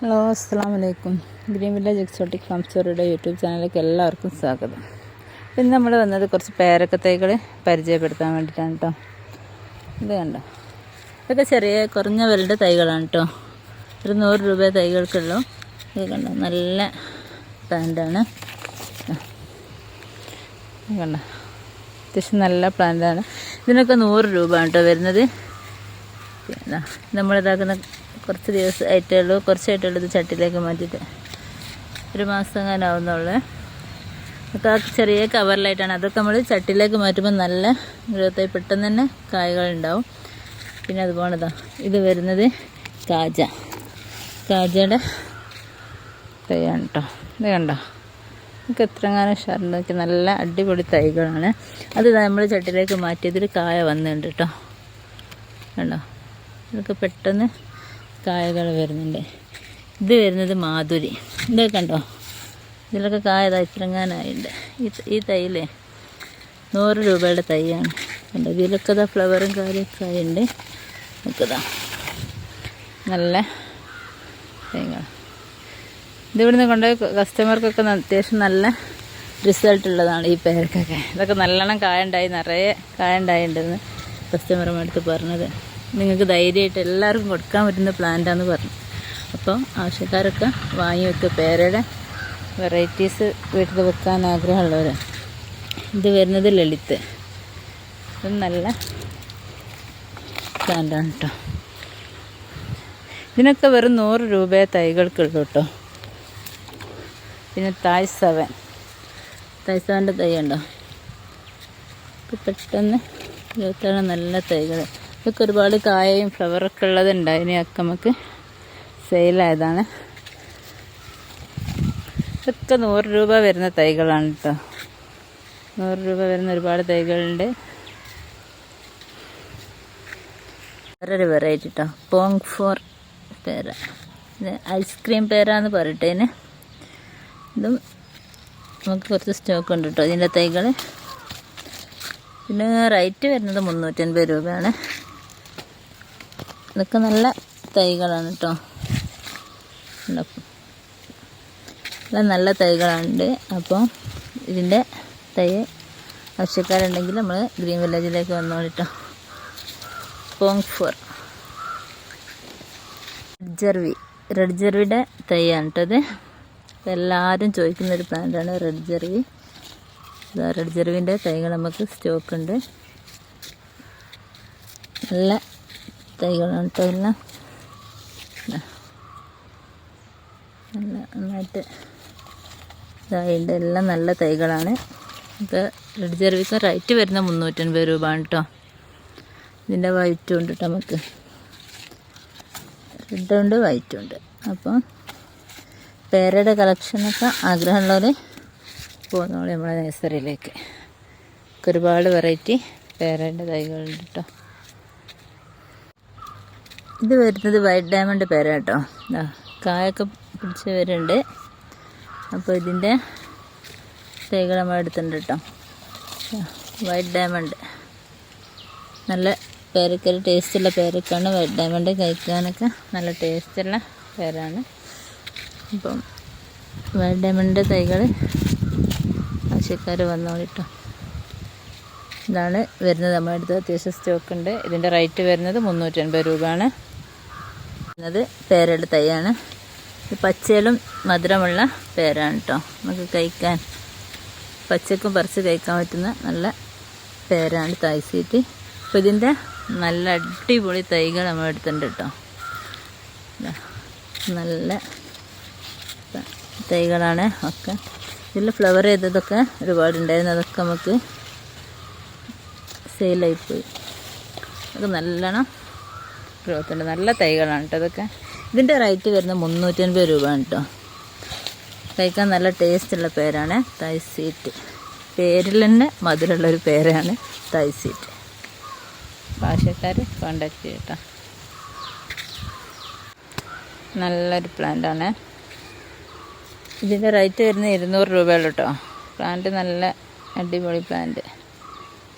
Hello അസ്സാം വലൈക്കും green village exotic farm സ്റ്റോറിയുടെ യൂട്യൂബ് ചാനലിലേക്ക് എല്ലാവർക്കും സ്വാഗതം. ഇന്ന് നമ്മൾ വന്നത് കുറച്ച് പേരക്ക തൈകൾ പരിചയപ്പെടുത്താൻ വേണ്ടിയിട്ടാണ് കേട്ടോ ഇത് കണ്ടോ? ഇതൊക്കെ ചെറിയ കുറഞ്ഞ വിലയുടെ തൈകളാണ് കേട്ടോ ഒരു നൂറ് രൂപ തൈകൾക്കുള്ളൂ. ഇത് കണ്ടോ? നല്ല പ്ലാന്റാണ്. കണ്ടോ? അത്യാവശ്യം നല്ല പ്ലാന്റാണ്. ഇതിനൊക്കെ നൂറ് രൂപ കേട്ടോ വരുന്നത്. നമ്മളിതാക്കുന്ന കുറച്ച് ദിവസമായിട്ടേ ഉള്ളൂ കുറച്ചായിട്ടുള്ളൂ ഇത് ചട്ടിയിലേക്ക് മാറ്റിയിട്ട്. ഒരു മാസം ആവുന്നുള്ളൂ ഒക്കെ ആ ചെറിയ കവറിലായിട്ടാണ്. അതൊക്കെ നമ്മൾ ചട്ടിയിലേക്ക് മാറ്റുമ്പോൾ നല്ല ഗ്രോത്തായി പെട്ടെന്ന് തന്നെ കായകൾ ഉണ്ടാവും പിന്നെ അതുപോണതാ ഇത് വരുന്നത് കാജ. കാജയുടെ തൈയാണ് കേട്ടോ ഇത് കണ്ടോ? നമുക്ക് എത്രങ്ങാനും ഷർട്ടൊക്കെ നല്ല അടിപൊളി തൈകളാണ്. അത് നമ്മൾ ചട്ടിയിലേക്ക് മാറ്റിയതൊരു കായ വന്നിട്ടുണ്ട് കേട്ടോ കണ്ടോ? ഇതൊക്കെ പെട്ടെന്ന് കായകൾ വരുന്നുണ്ട്. ഇത് വരുന്നത് മാധുരി. ഇതൊക്കെ കണ്ടോ? ഇതിലൊക്കെ കായ ഇതാ ഇത്രങ്ങാനായിട്ടുണ്ട് ഈ ഈ തൈയിലേ നൂറ് രൂപയുടെ തൈയാണ്. കണ്ടോ? ഇതിലൊക്കെ ഇതാ ഫ്ലവറും കാര്യമൊക്കെ ആയിട്ടുണ്ട് നമുക്കിതാ നല്ല തൈകൾ ഇതിവിടുന്ന് കൊണ്ടുപോയി കസ്റ്റമർക്കൊക്കെ അത്യാവശ്യം നല്ല റിസൾട്ട് ഉള്ളതാണ് ഈ പേരക്കൊക്കെ. ഇതൊക്കെ നല്ലോണം കായ ഉണ്ടായി നിറയെ കായ ഉണ്ടായിട്ടുണ്ടെന്ന് കസ്റ്റമറുടെ അടുത്ത് പറഞ്ഞത്. നിങ്ങൾക്ക് ധൈര്യമായിട്ട് എല്ലാവർക്കും കൊടുക്കാൻ പറ്റുന്ന പ്ലാന്റാന്ന് പറഞ്ഞു. അപ്പോൾ ആവശ്യക്കാരൊക്കെ വാങ്ങി വെക്കുക. പേരയുടെ വെറൈറ്റീസ് വീട്ടിൽ വെക്കാൻ ആഗ്രഹമുള്ളവർ ഇത് വരുന്നത് ലളിത്. ഇത് നല്ല പ്ലാന്റാണ് കേട്ടോ ഇതിനൊക്കെ വെറും നൂറ് രൂപയെ തൈകൾക്കുള്ളൂ കേട്ടോ പിന്നെ തായ് സെവൻ. തായ് സെവന്റെ തൈ ഉണ്ടോ? പെട്ടെന്ന് ഇരുപത്തേഴ് നല്ല തൈകൾ ഇതൊക്കെ ഒരുപാട് കായയും ഫ്ലവറൊക്കെ ഉള്ളതുണ്ട് അതിനെയൊക്കെ നമുക്ക് സെയിലായതാണ് ഇതൊക്കെ നൂറ് രൂപ വരുന്ന തൈകളാണ് കേട്ടോ നൂറ് രൂപ വരുന്ന ഒരുപാട് തൈകളുണ്ട്. വേറൊരു വെറൈറ്റി കേട്ടോ പോങ് ഫോർ പേര. ഐസ്ക്രീം പേര എന്ന് പറയട്ടെ ഇതും നമുക്ക് കുറച്ച് സ്റ്റോക്ക് ഉണ്ട് കേട്ടോ ഇതിന്റെ തൈകൾ പിന്നെ റേറ്റ് വരുന്നത് മുന്നൂറ്റൻപത് രൂപയാണ്. ഇതൊക്കെ നല്ല തൈകളാണ് കേട്ടോ നല്ല നല്ല തൈകളുണ്ട് അപ്പോൾ ഇതിന്റെ തൈ ആവശ്യക്കാരുണ്ടെങ്കിൽ നമ്മൾ ഗ്രീൻ വില്ലേജിലേക്ക് വന്നോളിട്ടോ പോങ് ഫോർ റെഡ് ജെർവി റെഡ് ജെർവിയുടെ തൈയാണ് കേട്ടോ ഇത്. എല്ലാവരും ചോദിക്കുന്നൊരു പ്ലാന്റാണ് റെഡ് ജെർവി റെഡ് ജെർവിന്റെ തൈകൾ നമുക്ക് സ്റ്റോക്ക് ഉണ്ട്. നല്ല തൈകളാണ് കേട്ടോ എല്ലാം നല്ല നന്നായിട്ട് ഇതായിട്ട് എല്ലാം നല്ല തൈകളാണ്. ഇപ്പോൾ റെഡ് സർവീസ് റൈറ്റ് വരുന്ന മുന്നൂറ്റൻപത് രൂപ ആണ് കേട്ടോ ഇതിന്റെ വൈറ്റും ഉണ്ട് കേട്ടോ നമുക്ക്. റെഡുണ്ട് വൈറ്റും ഉണ്ട്. അപ്പോൾ പേരയുടെ കളക്ഷനൊക്കെ ആഗ്രഹമുള്ളവർ പോകുന്നോളൂ നമ്മളെ നഴ്സറിയിലേക്ക് ഒരുപാട് വെറൈറ്റി പേരയുടെ തൈകളുണ്ട് കേട്ടോ ഇത് വരുന്നത് വൈറ്റ് ഡയമണ്ട് പേര കേട്ടോ കായൊക്കെ പിടിച്ച് വരുന്നുണ്ട്. അപ്പോൾ ഇതിന്റെ തൈകൾ നമ്മൾ എടുത്തിട്ടുണ്ട് കേട്ടോ വൈറ്റ് ഡയമണ്ട് നല്ല പേരക്കൊരു ടേസ്റ്റുള്ള പേരക്കാണ് വൈറ്റ് ഡയമണ്ട് കഴിക്കാനൊക്കെ നല്ല ടേസ്റ്റുള്ള പേരാണ്. അപ്പം വൈറ്റ് ഡയമണ്ട് തൈകൾ ആവശ്യക്കാർ വന്നോളിട്ടോ ഇതാണ് വരുന്നത്. നമ്മുടെ അടുത്ത് അത്യാവശ്യം സ്റ്റോക്ക് ഉണ്ട്. ഇതിന്റെ റേറ്റ് വരുന്നത് മുന്നൂറ്റൻപത് രൂപയാണ്. വരുന്നത് പേരയുടെ തൈയാണ്. ഇത് പച്ചയിലും മധുരമുള്ള പേരാണ് കേട്ടോ നമുക്ക് കഴിക്കാൻ പച്ചക്കും പറിച്ച് കഴിക്കാൻ പറ്റുന്ന നല്ല പേരാണ് തായ് സീറ്റ്. അപ്പോൾ ഇതിന്റെ നല്ല അടിപൊളി തൈകൾ നമ്മൾ എടുത്തിട്ടുണ്ട് കേട്ടോ നല്ല തൈകളാണ് ഒക്കെ. ഇതിൽ ഫ്ലവർ ചെയ്തതൊക്കെ ഒരുപാടുണ്ടായിരുന്നു അതൊക്കെ നമുക്ക് സെയിലായിപ്പോയി അതൊക്കെ നല്ലോണം ഗ്രോത്ത് ഉണ്ട് നല്ല തൈകളാണ് കേട്ടോ ഇതൊക്കെ. ഇതിന്റെ റേറ്റ് വരുന്നത് മുന്നൂറ്റൻപത് രൂപയാണ് കേട്ടോ കഴിക്കാൻ നല്ല ടേസ്റ്റുള്ള പേരാണ് തൈസീറ്റ് പേരിൽ തന്നെ മധുരമുള്ള ഒരു പേരാണ് തൈസീറ്റ് ഭാഷക്കാർ കോണ്ടാക്ട് ചെയ്യട്ടോ. നല്ലൊരു പ്ലാന്റാണ് ഇതിന്റെ റേറ്റ് വരുന്നത് ഇരുന്നൂറ് രൂപയുള്ളൂ കേട്ടോ പ്ലാന്റ് നല്ല അടിപൊളി പ്ലാന്റ്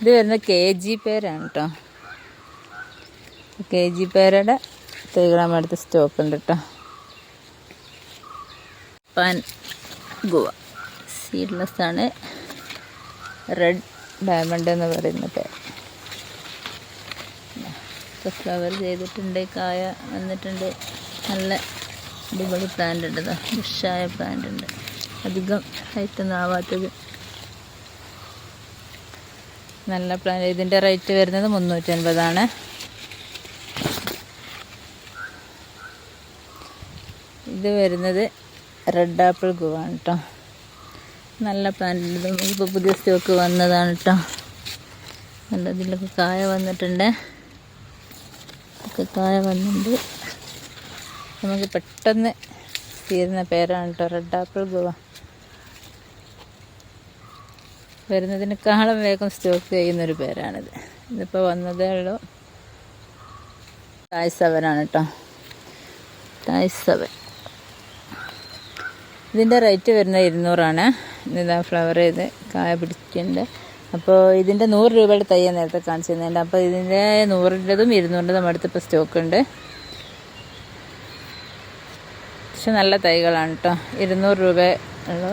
ഇത് വരുന്നത് കെ ജി പേരാണ് കേട്ടോ കെ ജി പേരുടെ തൈകൾ നമ്മുടെ അടുത്ത് സ്റ്റോക്ക് ഉണ്ട് കേട്ടോ പാൻ ഗുവ. സീഡ്ലെസ് ആണ്. റെഡ് ഡയമണ്ട് എന്ന് പറയുന്ന പേര് ഫ്ലവർ ചെയ്തിട്ടുണ്ട് കായ വന്നിട്ടുണ്ട്. നല്ല അടിപൊളി പ്ലാന്റ് ഉണ്ട് ഫ്രഷായ പ്ലാന്റ് ഉണ്ട്. അധികം ഹൈറ്റൊന്നും ആവാത്തത്. നല്ല പ്ലാന്റ് ഇതിന്റെ റേറ്റ് വരുന്നത് മുന്നൂറ്റൻപതാണ്. വരുന്നത് റെഡ് ആപ്പിൾ ഗുവാണ് കേട്ടോ നല്ല പ്ലാന്റ് ഇപ്പോൾ പുതിയ സ്റ്റോക്ക് വന്നതാണ് കേട്ടോ നല്ല ഇതിലൊക്കെ കായ വന്നിട്ടുണ്ട്. ഒക്കെ കായ വന്നിട്ടുണ്ട്. നമുക്ക് പെട്ടെന്ന് തീരുന്ന പേരാണ് കേട്ടോ റെഡ് ആപ്പിൾ ഗുവ. വരുന്നതിനേക്കാളും വേഗം സ്റ്റോക്ക് ചെയ്യുന്നൊരു പേരാണിത്. ഇതിപ്പോൾ വന്നതേ ഉള്ളൂ. തായ് സെവനാണ് കേട്ടോ തായ് സെവൻ ഇതിന്റെ റേറ്റ് വരുന്നത് ഇരുന്നൂറാണ്. ഇതാ ഫ്ലവർ ചെയ്ത് കായ പിടിക്കുന്നുണ്ട് അപ്പോൾ ഇതിന്റെ നൂറ് രൂപയുടെ തയ്യ നേരത്തെ കാണിച്ചിരുന്നുണ്ട് അപ്പോൾ ഇതിന്റെ നൂറിന്റെതും ഇരുന്നൂറിന്റെതും അടുത്തിപ്പോൾ സ്റ്റോക്ക് ഉണ്ട്. പക്ഷെ നല്ല തൈകളാണ് കേട്ടോ ഇരുന്നൂറ് രൂപ ഉള്ളു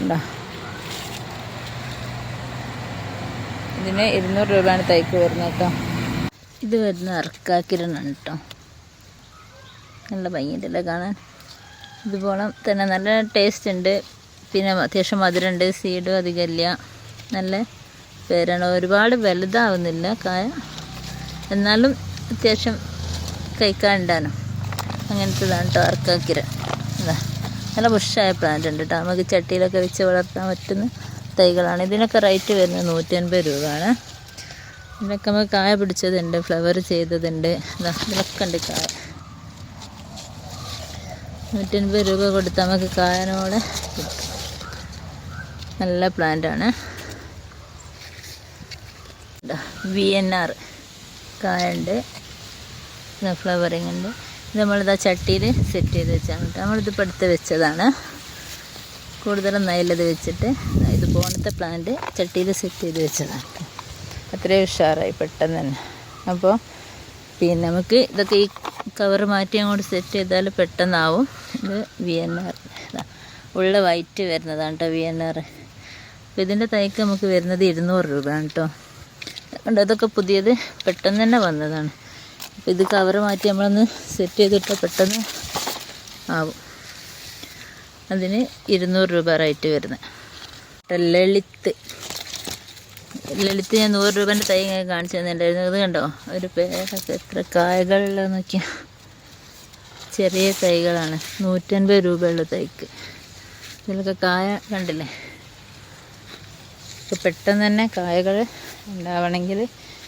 ഉണ്ടോ? ഇതിന് ഇരുന്നൂറ് രൂപയാണ് തൈക്ക് വരുന്നത് കേട്ടോ ഇത് വരുന്ന അർക്കാക്കിരനാണ് കേട്ടോ നല്ല ഭംഗിയുണ്ടല്ലേ കാണാൻ? ഇതുപോലെ തന്നെ നല്ല ടേസ്റ്റ് ഉണ്ട്. പിന്നെ അത്യാവശ്യം മധുരമുണ്ട്. സീഡും അധികമില്ല. നല്ല പേരാണ്. ഒരുപാട് വലുതാവുന്നില്ല കായ. എന്നാലും അത്യാവശ്യം കഴിക്കാനുണ്ടാനും അങ്ങനത്തേതാണ് കേട്ടോ അർക്കാക്കിര നല്ല ബുഷായ പ്ലാന്റ് ഉണ്ട് കേട്ടോ നമുക്ക് ചട്ടിയിലൊക്കെ വെച്ച് വളർത്താൻ പറ്റുന്ന തൈകളാണ്. ഇതിനൊക്കെ റേറ്റ് വരുന്നത് നൂറ്റി അൻപത് രൂപയാണ്. ഇതിനൊക്കെ നമുക്ക് കായ പിടിച്ചതുണ്ട് ഫ്ലവർ ചെയ്തതുണ്ട്. ഇതാ ഇതിലൊക്കെ ഉണ്ട് കായ. നൂറ്റൻപത് രൂപ കൊടുത്താൽ നമുക്ക് കായനോടെ നല്ല പ്ലാന്റാണ് വി എൻ ആർ കായുണ്ട്. ഫ്ലവറിങ് ഉണ്ട്. ഇത് നമ്മളിത് ആ ചട്ടിയിൽ സെറ്റ് ചെയ്ത് വെച്ചാണ് കേട്ടോ. നമ്മളിത് ഇപ്പോൾ എടുത്ത് വെച്ചതാണ്. കൂടുതലും നല്ലത് വെച്ചിട്ട് ഇത് പോണത്തെ പ്ലാന്റ് ചട്ടിയിൽ സെറ്റ് ചെയ്ത് വെച്ചതാണ് അത്രയും ഉഷാറായി പെട്ടെന്ന് തന്നെ. അപ്പോൾ പിന്നെ നമുക്ക് ഇതൊക്കെ ഈ കവർ മാറ്റി അങ്ങോട്ട് സെറ്റ് ചെയ്താൽ പെട്ടെന്നാവും. ഇത് വി എൻ ആർ ഉള്ള വൈറ്റ് വരുന്നതാണ് കേട്ടോ വി എൻ ആർ അപ്പോൾ ഇതിന്റെ തൈക്ക് നമുക്ക് വരുന്നത് ഇരുന്നൂറ് രൂപയാണ് കേട്ടോ അതുകൊണ്ട് അതൊക്കെ പുതിയത് പെട്ടെന്ന് തന്നെ വന്നതാണ്. അപ്പോൾ ഇത് കവർ മാറ്റി നമ്മളൊന്ന് സെറ്റ് ചെയ്തിട്ട് പെട്ടെന്ന് ആവും. അതിന് ഇരുന്നൂറ് രൂപ റേറ്റ് വരുന്നത്. ലളിത്ത് ലളിത്ത് ഞാൻ നൂറ് രൂപേന്റെ തൈ കാണിച്ചു തന്നിട്ടുണ്ടായിരുന്നു. ഇത് കണ്ടോ? ഒരു പേരൊക്കെ എത്ര കായകളിൽ നോക്കിയാൽ ചെറിയ തൈകളാണ്. നൂറ്റൻപത് രൂപയുള്ള തൈക്ക്. ഇതിലൊക്കെ കായ കണ്ടില്ലേ? പെട്ടെന്ന് തന്നെ കായകൾ ഉണ്ടാവണമെങ്കിൽ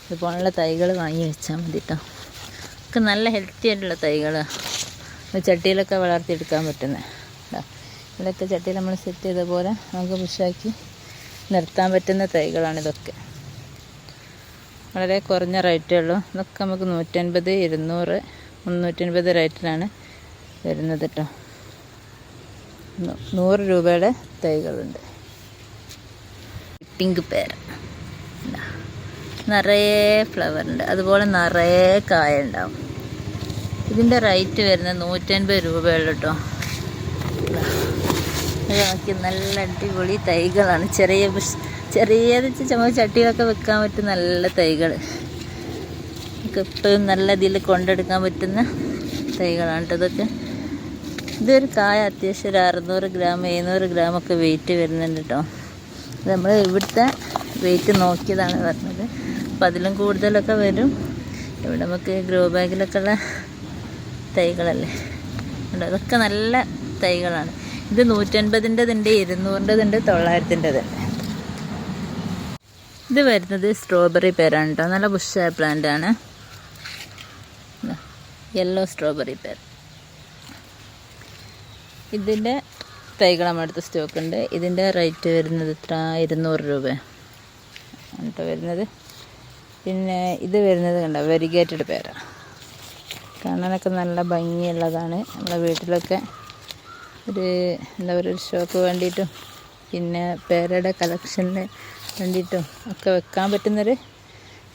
ഇതുപോലുള്ള തൈകൾ വാങ്ങി വെച്ചാൽ മതി കേട്ടോ ഒക്കെ നല്ല ഹെൽത്തി ആയിട്ടുള്ള തൈകളാണ് ചട്ടിയിലൊക്കെ വളർത്തിയെടുക്കാൻ പറ്റുന്നത് ഇതൊക്കെ ചട്ടിയിൽ നമ്മൾ സെറ്റ് ചെയ്ത പോലെ നമുക്ക് പുഷാക്കി നിർത്താൻ പറ്റുന്ന തൈകളാണ് ഇതൊക്കെ. വളരെ കുറഞ്ഞ റേറ്റേ ഉള്ളൂ. ഇതൊക്കെ നമുക്ക് നൂറ്റൻപത് ഇരുന്നൂറ് മുന്നൂറ്റൻപത് റേറ്റിലാണ് വരുന്നത് കേട്ടോ നൂറ് രൂപയുടെ തൈകളുണ്ട്. പിങ്ക് പേര. നിറയെ ഫ്ലവർ ഉണ്ട്. അതുപോലെ നിറയെ കായ ഉണ്ടാവും. ഇതിന്റെ റേറ്റ് വരുന്നത് നൂറ്റൻപത് രൂപയുള്ളൂ കേട്ടോ നോക്കി നല്ല അടിപൊളി തൈകളാണ്. ചെറിയ ചെറിയ ചുമ ചട്ടിയിലൊക്കെ വെക്കാൻ പറ്റുന്ന നല്ല തൈകൾ നമുക്ക് എപ്പോഴും നല്ല ഇതിൽ കൊണ്ടെടുക്കാൻ പറ്റുന്ന തൈകളാണ് ഇതൊക്കെ. ഇതൊരു കായ അത്യാവശ്യം ഒരു അറുന്നൂറ് ഗ്രാം എഴുന്നൂറ് ഗ്രാം ഒക്കെ വെയിറ്റ് വരുന്നുണ്ട് കേട്ടോ നമ്മൾ ഇവിടുത്തെ വെയിറ്റ് നോക്കിയതാണ് പറഞ്ഞത്. അപ്പം അതിലും കൂടുതലൊക്കെ വരും. ഇവിടെ നമുക്ക് ഗ്രോ ബാഗിലൊക്കെ ഉള്ള തൈകളല്ലേ. അതൊക്കെ നല്ല തൈകളാണ്. ഇത് നൂറ്റൻപതിന്റെതുണ്ട് ഇരുന്നൂറിന്റെതുണ്ട് തൊള്ളായിരത്തിന്റെതുണ്ട് ഇത് വരുന്നത് സ്ട്രോബെറി പേരാണ് കേട്ടോ നല്ല ബുഷായ പ്ലാന്റ് ആണ്. യെല്ലോ സ്ട്രോബെറി പേർ ഇതിന്റെ തൈകൾ നമ്മുടെ അടുത്ത് സ്റ്റോക്ക് ഉണ്ട്. ഇതിന്റെ റേറ്റ് വരുന്നത് ഇത്ര ഇരുന്നൂറ് രൂപ. കേട്ടോ വരുന്നത്. പിന്നെ ഇത് വരുന്നത് കണ്ടോ? വെരിഗേറ്റഡ് പേരാണ് കാണാനൊക്കെ നല്ല ഭംഗിയുള്ളതാണ്. നമ്മളെ വീട്ടിലൊക്കെ ഒരു എന്താ പറയുക ഒരു ഷോപ്പ് വേണ്ടിയിട്ടും പിന്നെ പേരയുടെ കളക്ഷന് വേണ്ടിയിട്ടും ഒക്കെ വെക്കാൻ പറ്റുന്നൊരു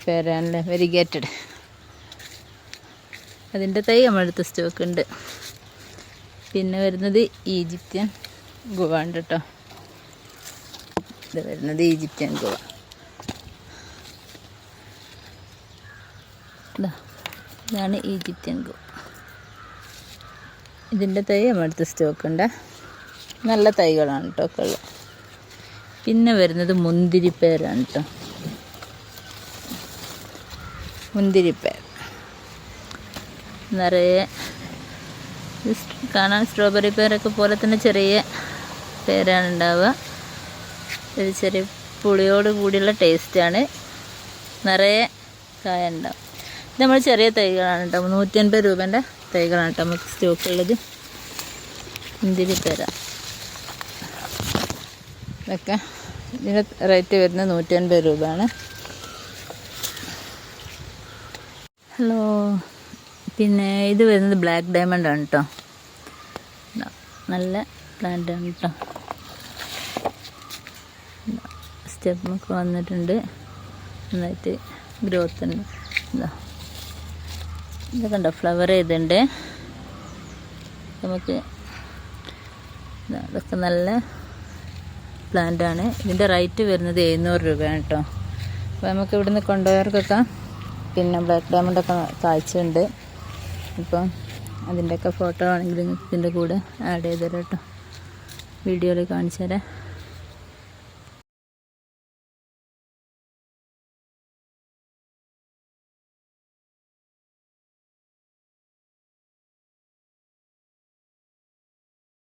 പേരാണല്ലേ വെരിഗേറ്റഡ് അതിന്റെ തൈ നമ്മളടുത്ത് സ്റ്റോക്ക് ഉണ്ട്. പിന്നെ വരുന്നത് ഈജിപ്ത്യൻ ഗുവ ഉണ്ട് കേട്ടോ ഇത് വരുന്നത് ഈജിപ്ത്യൻ ഗുവ. ഇതാ ഇതാണ് ഈജിപ്ത്യൻ ഗുവ. ഇതിന്റെ തൈ നമ്മളടുത്ത് സ്റ്റോക്ക് ഉണ്ട്. നല്ല തൈകളാണ് കേട്ടോ ഒക്കെ ഉള്ളത്. പിന്നെ വരുന്നത് മുന്തിരിപ്പേരാണ് കേട്ടോ. മുന്തിരിപ്പേർ നിറയെ കാണാൻ സ്ട്രോബെറി പേരൊക്കെ പോലെ തന്നെ ചെറിയ പേരാണ് ഉണ്ടാവുക. ഒരു ചെറിയ പുളിയോട് കൂടിയുള്ള ടേസ്റ്റാണ് നിറയെ കായ ഉണ്ടാവും. ഇത് നമ്മൾ ചെറിയ തൈകളാണ് കേട്ടോ. നൂറ്റി അൻപത് രൂപേന്റെ തൈകളാണ് കേട്ടോ നമുക്ക് സ്റ്റോക്കുള്ളത്. തരാം. ഇതൊക്കെ ഇതിന്റെ റേറ്റ് വരുന്നത് നൂറ്റി അൻപത് രൂപയാണ്. ഹലോ. പിന്നെ ഇത് വരുന്നത് ബ്ലാക്ക് ഡയമണ്ട് ആണ് കേട്ടോ. നല്ല പ്ലാന്റ് ആണ് കേട്ടോ. സ്റ്റെപ്പൊക്കെ വന്നിട്ടുണ്ട്. നന്നായിട്ട് ഗ്രോത്ത് ഉണ്ട്. ഇതാ. ഇതൊക്കെ കണ്ട ഫ്ലവർ ചെയ്തുണ്ട് നമുക്ക് അതൊക്കെ നല്ല പ്ലാന്റ് ആണ്. ഇതിന്റെ റേറ്റ് വരുന്നത് എഴുന്നൂറ് രൂപയാണ് കേട്ടോ. അപ്പോൾ നമുക്ക് ഇവിടുന്ന് കൊണ്ടുപോയവർക്കൊക്കെ പിന്നെ ബ്ലാക്ക് ഡയമണ്ടൊക്കെ കാഴ്ചയുണ്ട് ഇപ്പം അതിന്റെയൊക്കെ ഫോട്ടോ ആണെങ്കിലും ഇതിന്റെ കൂടെ ആഡ് ചെയ്തു തരാം കേട്ടോ. വീഡിയോയിൽ കാണിച്ചു തരാം.